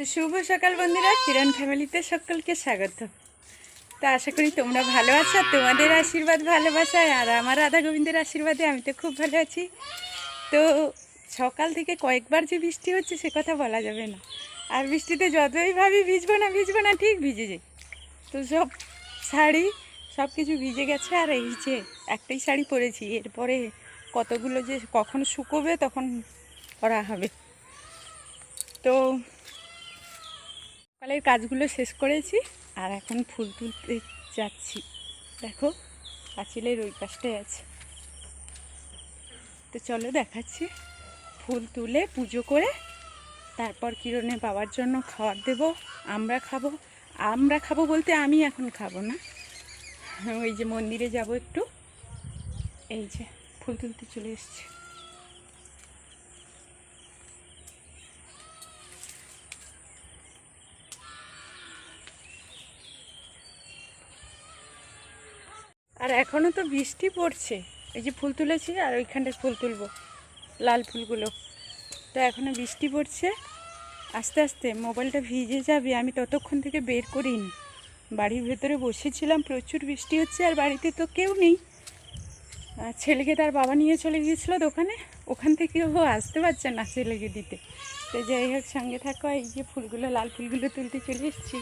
তো শুভ সকাল বন্ধুরা, কিরণ ফ্যামিলিতে সকলকে স্বাগত। তো আশা করি তোমরা ভালো আছো, তোমাদের আশীর্বাদ, ভালোবাসায় আর আমার রাধা গোবিন্দের আশীর্বাদে আমি তো খুব ভালো আছি। তো সকাল থেকে কয়েকবার যে বৃষ্টি হচ্ছে, সে কথা বলা যাবে না। আর বৃষ্টিতে যতই ভাবি ভিজবো না ভিজবো না, ঠিক ভিজে যাই। তো সব শাড়ি সব কিছু ভিজে গেছে, আর এই যে একটাই শাড়ি পরেছি, এরপরে কতগুলো যে কখন শুকোবে, তখন করা হবে। তো সকালের কাজগুলো শেষ করেছি, আর এখন ফুল তুলতে যাচ্ছি। দেখো, পাঁচিলের ওই পাশটায় আছে। তো চলো দেখাচ্ছি। ফুল তুলে পুজো করে তারপর কিরণে বাবার জন্য খাবার দেব, আমরা খাব। আমরা খাব বলতে আমি এখন খাব না। ওই যে মন্দিরে যাব একটু। এই যে, ফুল তুলতে চলে এসছি। আর এখনও তো বৃষ্টি পড়ছে। এই যে ফুল তুলেছি আর ওইখানটায় ফুল তুলবো, লাল ফুলগুলো। তো এখনও বৃষ্টি পড়ছে। আস্তে আস্তে মোবাইলটা ভিজে যাবে, আমি ততক্ষণ থেকে বের করিনি। বাড়ির ভেতরে বসেছিলাম, প্রচুর বৃষ্টি হচ্ছে আর বাড়িতে তো কেউ নেই। ছেলেকে তার বাবা নিয়ে চলে গিয়েছিল দোকানে, ওখান থেকে ও আসতে পারছে না ছেলেকে দিতে। তো যাই হোক, সঙ্গে থাকো, এই যে ফুলগুলো, লাল ফুলগুলো তুলতে চলে এসেছি।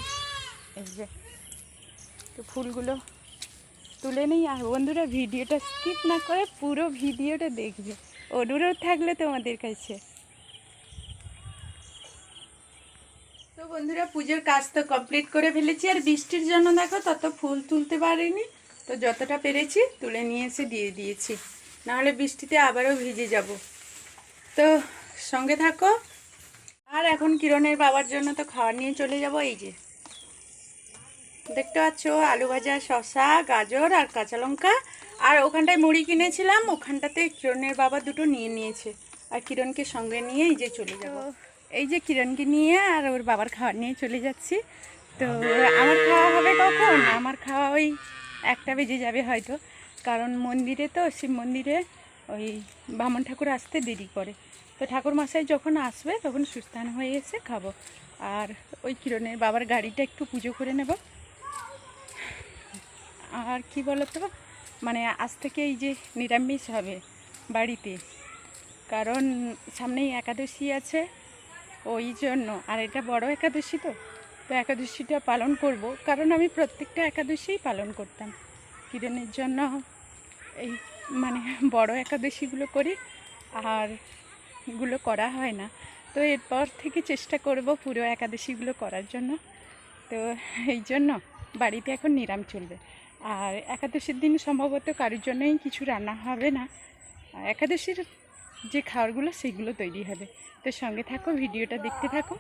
এই যে, তো ফুলগুলো তুলে নিই। আর বন্ধুরা, ভিডিওটা স্কিপ না করে পুরো ভিডিওটা দেখবে। অনুরোধ থাকলে তোমাদের কাছে। তো বন্ধুরা, পুজোর কাজ তো কমপ্লিট করে ফেলেছি। আর বৃষ্টির জন্য দেখো, তত ফুল তুলতে পারিনি। তো যতটা পেরেছি, তুলে নিয়ে এসে দিয়ে দিয়েছি। নাহলে বৃষ্টিতে আবারও ভিজে যাব। তো সঙ্গে থাকো। আর এখন কিরণের বাবার জন্য তো খাবার নিয়ে চলে যাব, এই যে। দেখতে পাচ্ছ আলু ভাজা শশা গাজর আর কাঁচা লঙ্কা। আর ওখানটায় মুড়ি কিনেছিলাম ওখানটাতে কিরণের বাবা দুটো নিয়ে নিয়েছে। আর কিরণকে সঙ্গে নিয়ে এই যে চলে যাব। এই যে কিরণকে নিয়ে আর ওর বাবার খাওয়া নিয়ে চলে যাচ্ছি। তো আমার খাওয়া হবে কখন? আমার খাওয়া ওই একটা বেজে যাবে হয়তো। কারণ মন্দিরে তো শিব মন্দিরে ওই বামন ঠাকুর আসতে দেরি করে। তো ঠাকুর মশাই যখন আসবে তখন সুস্থান হয়ে এসে খাব। আর ওই কিরণের বাবার গাড়িটা একটু পুজো করে নেব। আর কি বলতো? মানে আজ থেকে এই যে নিরামিষ হবে বাড়িতে। কারণ সামনেই একাদশী আছে, ওই জন্য। আর এটা বড় একাদশী তো তো একাদশীটা পালন করব। কারণ আমি প্রত্যেকটা একাদশীই পালন করতাম। কিরণের জন্য এই মানে বড় একাদশীগুলো করি, আরগুলো করা হয় না। তো এরপর থেকে চেষ্টা করব পুরো একাদশীগুলো করার জন্য। তো এই জন্য বাড়িতে এখন নিরাম চলবে। আর একাদশীর দিন সম্ভবত কারোর জন্যই কিছু রান্না হবে না। আর একাদশীর যে খাবারগুলো সেগুলো তৈরি হবে। তো সঙ্গে থাকো, ভিডিওটা দেখতে থাকো।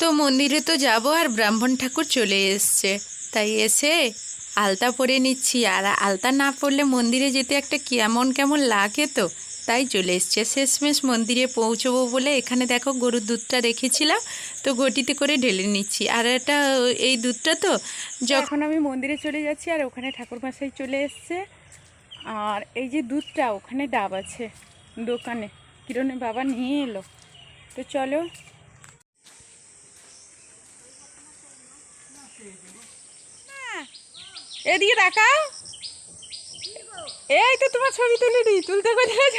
তো মন্দিরে তো যাব আর ব্রাহ্মণ ঠাকুর চলে এসছে। তাই এসে আলতা পরে নিচ্ছি। আর আলতা না পরলে মন্দিরে যেতে একটা কেমন কেমন লাগে তো? তাই চলে এসছে। শেষমেশ মন্দিরে পৌঁছবো বলে এখানে দেখো গরুর দুধটা রেখেছিলাম, তো ঘটিতে করে ঢেলে নিচ্ছি। আর এটা এই দুধটা তো যখন আমি মন্দিরে চলে যাচ্ছি আর ওখানে ঠাকুর মশাই চলে এসছে। আর এই যে দুধটা, ওখানে ডাব আছে দোকানে। কিরণের বাবা নিয়ে এলো। তো চলো। এদিকে তাকাও। এই তো তোমার ছবি তুলে দিই তুলতে কোথায়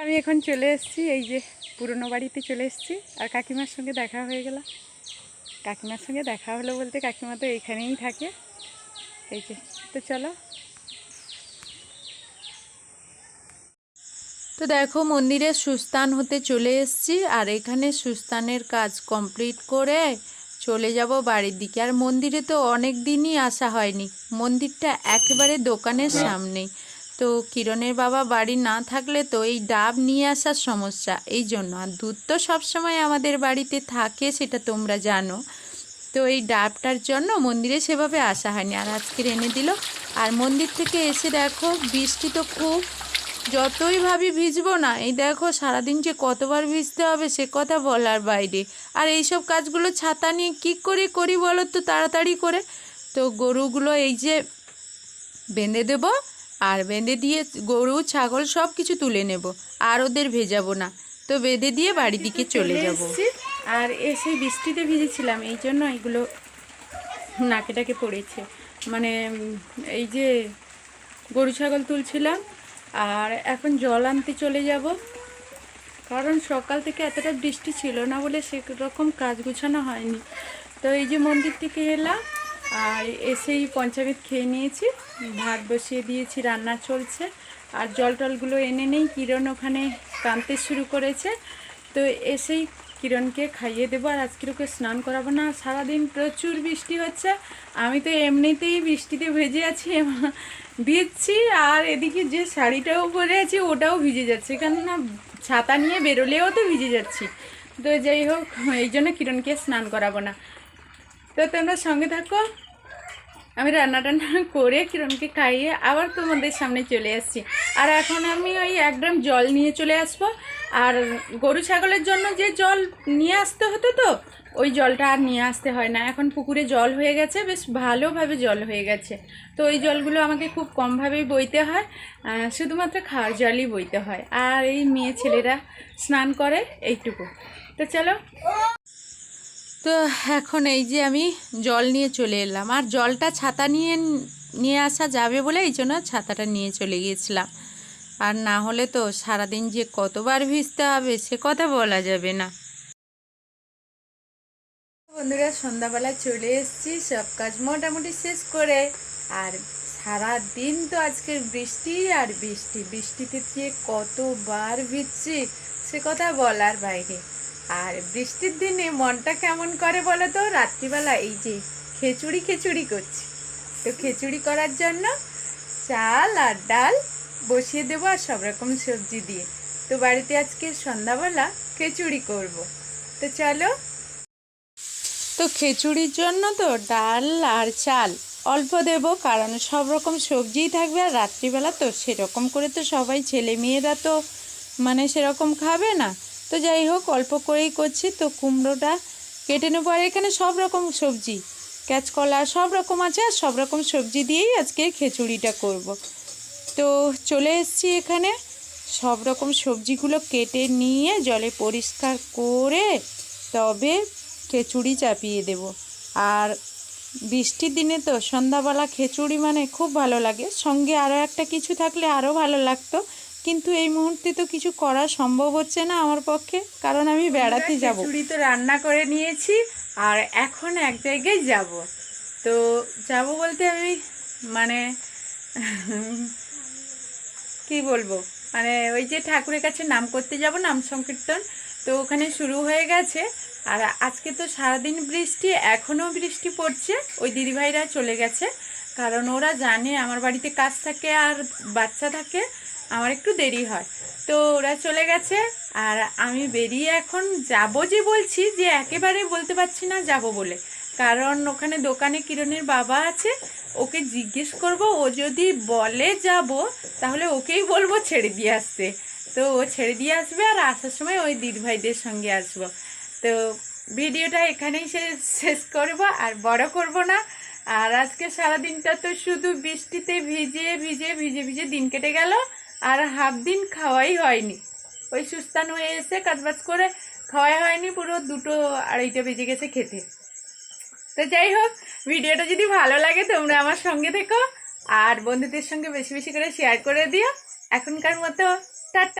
আমি এখন চলে এসেছি, এই যে পুরনো বাড়িতে চলে এসেছি, আর কাকিমার সঙ্গে দেখা হয়ে গেল। কাকিমার সঙ্গে দেখা হলো বলতে কাকিমা তো এখানেই থাকে। এই যে, তো চলো। তো দেখো, মন্দিরে সুস্থান হতে চলে এসেছি, আর এখানে সুস্থানের কাজ কমপ্লিট করে চলে যাব বাড়ির দিকে। আর মন্দিরে তো অনেক দিনই আসা হয়নি। মন্দিরটা একেবারে দোকানের সামনেই তো কিরণের বাবা বাড়ি না থাকলে তো এই ডাব নিয়ে আসার সমস্যা। এই জন্য। আর দুধ তো সবসময় আমাদের বাড়িতে থাকে, সেটা তোমরা জানো। তো এই ডাবটার জন্য মন্দিরে সেভাবে আসা হয়নি। আর আজকের এনে দিল। আর মন্দির থেকে এসে দেখো, বৃষ্টি তো খুব যতই ভাবি ভিজবো না এই দেখো সারাদিন যে কতবার ভিজতে হবে সে কথা বলার বাইরে। আর এইসব কাজগুলো ছাতা নিয়ে কী করে করি বলো তো তাড়াতাড়ি করে? তো গরুগুলো এই যে বেঁধে দেব আর বেঁধে দিয়ে গরু ছাগল সব কিছু তুলে নেব আর ওদের ভেজাবো না। তো বেঁধে দিয়ে বাড়ির দিকে চলে যাব। আর এসে বৃষ্টিতে ভিজেছিলাম এই জন্য এগুলো নাকে টাকে পড়েছে। মানে এই যে গরু ছাগল তুলছিলাম আর এখন জল আনতে চলে যাব। কারণ সকাল থেকে এতটা বৃষ্টি ছিল না বলে সেরকম কাজ গুছানো হয়নি। তো এই যে মন্দির থেকে এলাম আর এসেই পঞ্চামৃত খেয়ে নিয়েছি। ভাত বসিয়ে দিয়েছি, রান্না চলছে। আর জল টলগুলো এনে নেই, কিরণ ওখানে কানতে শুরু করেছে। তো এসেই কিরণকে খাইয়ে দেবো আর আজকের ওকে স্নান করাবো না। সারাদিন প্রচুর বৃষ্টি হচ্ছে। আমি তো এমনিতেই বৃষ্টিতে ভেজে আছি ভিজছি আর এদিকে যে শাড়িটাও পরে আছি, ওটাও ভিজে যাচ্ছে। কেন না ছাতা নিয়ে বেরোলেও তো ভিজে যাচ্ছি। তো যাই হোক, এই জন্য কিরণকে স্নান করাবো না। তো তোমরা সঙ্গে থাকো। আমি রান্না টান্না করে কিরণকে খাইয়ে আবার তোমাদের সামনে চলে আসছি। আর এখন আমি ওই এক ড্রাম জল নিয়ে চলে আসব। আর গরু ছাগলের জন্য যে জল নিয়ে আসতে হতো তো, ওই জলটা আর নিয়ে আসতে হয় না। এখন পুকুরে জল হয়ে গেছে, বেশ ভালোভাবে জল হয়ে গেছে। তো ওই জলগুলো আমাকে খুব কমভাবেই বইতে হয় শুধুমাত্র খাওয়ার জলই বইতে হয়। আর এই মেয়ে ছেলেরা স্নান করে, এইটুকু। তো চলো। তো এখন এই যে আমি জল নিয়ে চলে এলাম। আর জলটা ছাতা নিয়ে নিয়ে আসা যাবে বলে এই জন্য ছাতাটা নিয়ে চলে গিয়েছিলাম। আর না হলে তো সারাদিন যে কতবার ভিজতে হবে সে কথা বলা যাবে না। বন্ধুরা, সন্ধ্যাবেলা চলে এসেছি। সব কাজ মোটামুটি শেষ করে। আর সারা দিন তো আজকের বৃষ্টি আর বৃষ্টি। বৃষ্টিতে যে কতবার ভিজছি সে কথা বলার বাইরে। আর বৃষ্টির দিনে মনটা কেমন করে বলো তো? রাত্রিবেলা এই যে খেচুড়ি খেচুড়ি করছি। তো খেচুড়ি করার জন্য চাল আর ডাল বসিয়ে দেবো আর সব রকম সবজি দিয়ে। তো বাড়িতে আজকে সন্ধ্যাবেলা খেচুড়ি করব। তো চলো। তো খিচুড়ির জন্য তো ডাল আর চাল অল্প দেব কারণ সব রকম সবজিই থাকবে আর রাত্রিবেলা তো সেরকম করে তো সবাই ছেলে মেয়েরা তো মানে সেরকম খাবে না। তো যাই হোক, অল্প করেই করছি। তো কুমড়োটা কেটে নেব। আর এখানে সব রকম সবজি ক্যাচকলা সব রকম আছে আর সব রকম সবজি দিয়েই আজকে খিচুড়িটা করব। তো চলে এসেছি এখানে। সব রকম সবজিগুলো কেটে নিয়ে জলে পরিষ্কার করে তবে খিচুড়ি চাপিয়ে দেব। আর বৃষ্টির দিনে তো সন্ধ্যাবেলা খিচুড়ি মানে খুব ভালো লাগে। সঙ্গে আরও একটা কিছু থাকলে আরও ভালো লাগতো। কিন্তু এই মুহূর্তে তো কিছু করা সম্ভব হচ্ছে না আমার পক্ষে কারণ আমি বেড়াতে যাব। খিচুড়ি তো রান্না করে নিয়েছি আর এখন এক জায়গায় যাব। তো যাব বলতে আমি মানে কি বলব? মানে ওই যে ঠাকুরের কাছে নাম করতে যাব নাম সংকীর্তন। তো ওখানে শুরু হয়ে গেছে আর আজকে তো সারাদিন বৃষ্টি এখনও বৃষ্টি পড়ছে। ওই দিদিভাইরা চলে গেছে কারণ ওরা জানে আমার বাড়িতে কাজ থাকে আর বাচ্চা থাকে। আমার একটু দেরি হয়। তো ওরা চলে গেছে আর আমি বেরিয়ে এখন যাব যে বলছি, যে একেবারে বলতে পারছি না যাব বলে। কারণ ওখানে দোকানে কিরণের বাবা আছে, ওকে জিজ্ঞেস করব, ও যদি বলে যাব, তাহলে ওকেই বলব ছেড়ে দিয়ে আসতে। তো ও ছেড়ে দিয়ে আসবে আর আসার সময় ওই দিদিভাইদের সঙ্গে আসব। তো ভিডিওটা এখানেই শেষ করব আর বড় করব না। আর আজকে সারাদিনটা তো শুধু বৃষ্টিতে ভিজে ভিজে ভিজে ভিজে দিন কেটে গেল। আর হাফ দিন খাওয়াই হয়নি। ওই সুস্থান হয়ে এসে কাজবাজ করে খাওয়াই হয়নি, পুরো দুটো আড়াইটা বেজে গেছে খেতে। তো যাই হোক, ভিডিওটা যদি ভালো লাগে তোমরা আমার সঙ্গে থেকো, আর বন্ধুদের সঙ্গে বেশি বেশি করে শেয়ার করে দিও। এখনকার মতো, টাটা।